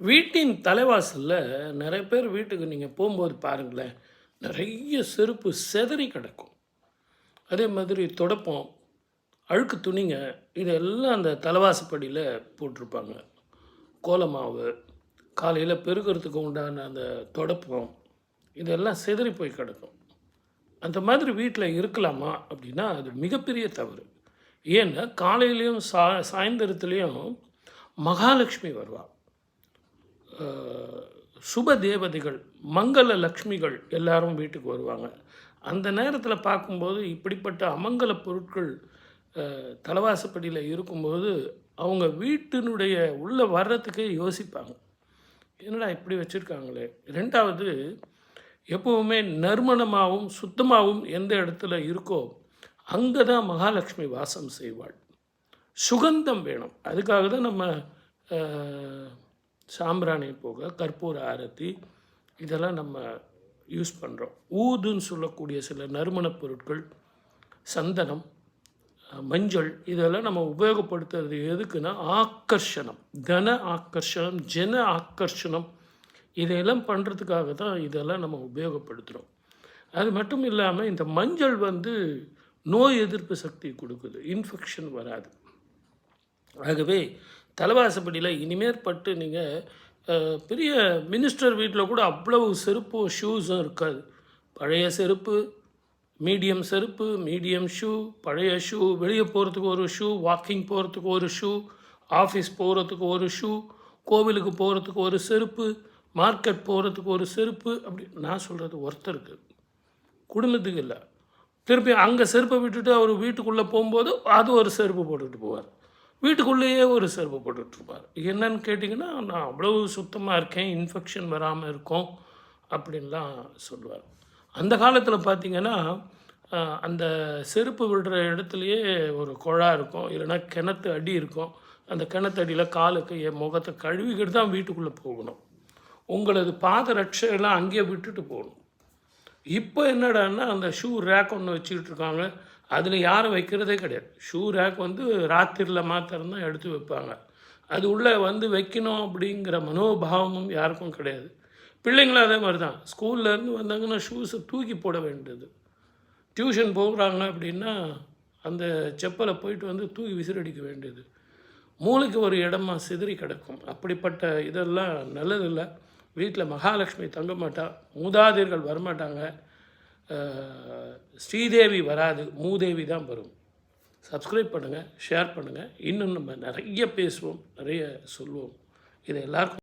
வீட்டின் தலைவாசலில் நிறைய பேர் வீட்டுக்கு நீங்கள் போகும்போது பாருங்களேன் நிறைய செருப்பு செதறி கிடக்கும். அதே மாதிரி தொடப்பம் அழுக்கு துணிங்க இதெல்லாம் அந்த தலைவாசப்படியில் போட்டிருப்பாங்க. கோலமாவு காலையில் பெருக்கிறதுக்கு உண்டான அந்த தொடப்பம் இதெல்லாம் செதறி போய் கிடக்கும். அந்த மாதிரி வீட்டில் இருக்கலாமா அப்படின்னா அது மிகப்பெரிய தவறு. ஏன்னா காலையிலையும் சா சாயந்தரத்துலேயும் மகாலட்சுமி வருவாள் சுப தேவதைகள் மங்கள லக்ஷ்மிகள் எல்லாரும் வீட்டுக்கு வருவாங்க. அந்த நேரத்தில் பார்க்கும்போது இப்படிப்பட்ட அமங்கல பொருட்கள் தலைவாசப்படியில் இருக்கும்போது அவங்க வீட்டினுடைய உள்ளே வர்றதுக்கே யோசிப்பாங்க. என்னடா இப்படி வச்சுருக்காங்களே? ரெண்டாவது எப்போவுமே நறுமணமாகவும் சுத்தமாகவும் எந்த இடத்துல இருக்கோ அங்கே தான் மகாலட்சுமி வாசம் செய்வாள். சுகந்தம் வேணும். அதுக்காக தான் நம்ம சாம்பிராணி போக கற்பூர ஆரத்தி இதெல்லாம் நம்ம யூஸ் பண்ணுறோம் ஊதுன்னு சொல்லக்கூடிய சில நறுமணப் பொருட்கள் சந்தனம் மஞ்சள் இதெல்லாம் நம்ம உபயோகப்படுத்துறது எதுக்குன்னா ஆக்கர்ஷணம் தன ஆக்கர்ஷணம் ஜன ஆக்கர்ஷணம் இதையெல்லாம் பண்ணுறதுக்காக தான் இதெல்லாம் நம்ம உபயோகப்படுத்துகிறோம் அது மட்டும் இல்லாமல் இந்த மஞ்சள் வந்து நோய் எதிர்ப்பு சக்தி கொடுக்குது இன்ஃபெக்ஷன் வராது. ஆகவே தலைவாசப்படியில் இனிமேற்பட்டு நீங்கள் பெரிய மினிஸ்டர் வீட்டில் கூட அவ்வளவு செருப்பும் ஷூஸும் இருக்காது. பழைய செருப்பு மீடியம் செருப்பு மீடியம் ஷூ பழைய ஷூ வெளியே போகிறதுக்கு ஒரு ஷூ வாக்கிங் போகிறதுக்கு ஒரு ஷூ ஆஃபீஸ் போகிறதுக்கு ஒரு ஷூ கோவிலுக்கு போகிறதுக்கு ஒரு செருப்பு மார்க்கெட் போகிறதுக்கு ஒரு செருப்பு அப்படி நான் சொல்கிறது ஒருத்தருக்கு. குடும்பத்துக்கு இல்லை. திருப்பி அங்கே செருப்பை விட்டுட்டு அவர் வீட்டுக்குள்ளே போகும்போது அது ஒரு செருப்பு போட்டுட்டு போவார். வீட்டுக்குள்ளேயே ஒரு செருப்பு போட்டுட்ருப்பார். என்னன்னு கேட்டிங்கன்னா நான் அவ்வளவு சுத்தமாக இருக்கேன் இன்ஃபெக்ஷன் வராமல் இருக்கும் அப்படின்லாம் சொல்லுவார். அந்த காலத்தில் பார்த்தீங்கன்னா அந்த செருப்பு விடுற இடத்துலையே ஒரு குழா இருக்கும் இல்லைன்னா கிணத்து அடி இருக்கும். அந்த கிணத்து அடியில் என் முகத்தை கழுவிக்கிட்டு தான் வீட்டுக்குள்ளே போகணும். உங்களது பாத ரட்சையெல்லாம் அங்கேயே விட்டுட்டு போகணும். இப்போ என்னடான்னா அந்த ஷூ ரேக் ஒன்று வச்சுக்கிட்டு இருக்காங்க. அதில் யாரும் வைக்கிறதே கிடையாது. ஷூ ரேக் வந்து ராத்திரியில் மாத்திரம் தான் எடுத்து வைப்பாங்க. அது உள்ளே வந்து வைக்கணும் அப்படிங்கிற மனோபாவமும் யாருக்கும் கிடையாது. பிள்ளைங்களும் அதே மாதிரி தான் ஸ்கூல்லேருந்து வந்தாங்கன்னா ஷூஸை தூக்கி போட வேண்டியது. டியூஷன் போகிறாங்க அப்படின்னா அந்த செப்பலை போயிட்டு வந்து தூக்கி விசிறடிக்க வேண்டியது. மூளைக்கு ஒரு இடமா சிதறி கிடக்கும். அப்படிப்பட்ட இதெல்லாம் நல்லதில்லை. வீட்டில் மகாலட்சுமி தங்க மாட்டா மூதாதையர்கள் வரமாட்டாங்க. ஸ்ரீதேவி வராது மூதேவி தான் வரும். சப்ஸ்கிரைப் பண்ணுங்கள் ஷேர் பண்ணுங்கள் இன்னும் நம்ம நிறைய பேசுவோம் நிறைய சொல்லுவோம் இதை எல்லாருக்கும்